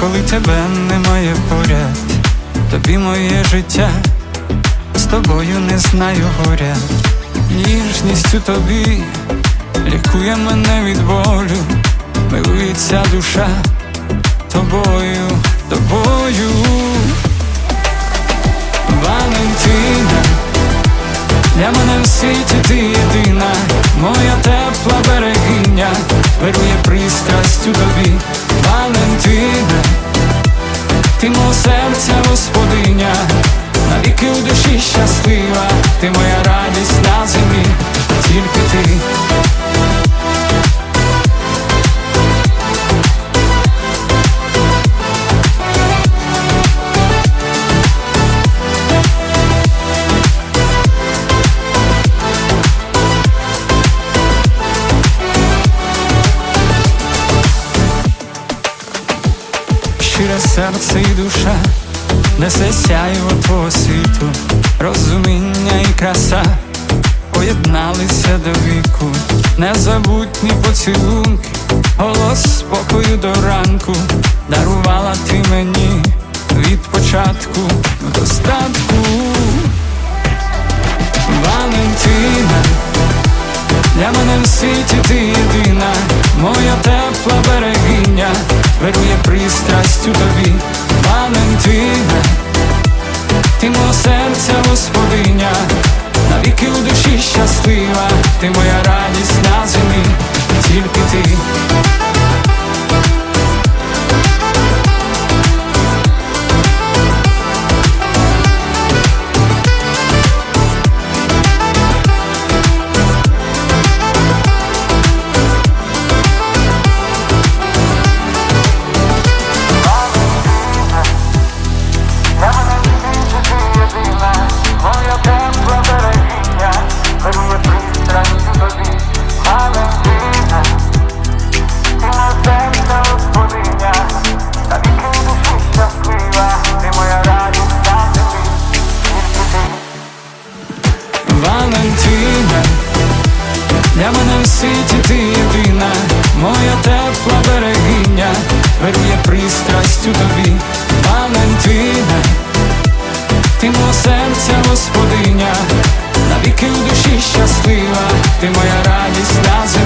коли тебе немає поряд, тобі моє життя, з тобою не знаю горя, ніжністю тобі лікує мене від болю, милується душа тобою, тобою, Валентина, для мене в світі ти єдина, моя тепла берегиня, вирує пристрастю тобі, ти мого серця господиня, навіки у душі щаслива, ти моя щире серце і душа, несе сяйво твого світу, розуміння і краса поєдналися до віку, незабутні поцілунки, голос спокою до ранку, дарувала ти мені від початку в достатку. Валентина, для мене в світі ти єдина, моя тепла берегиня, вирує пристрастю тобі, Валентина, ти мого серця господиня, навіки у душі щаслива, ти моя радість для мене в світі ти єдина, моя тепла берегиня, вирує у тобі, Валентина, ти мого серця господиня, навіки в душі щаслива, ти моя радість на землі.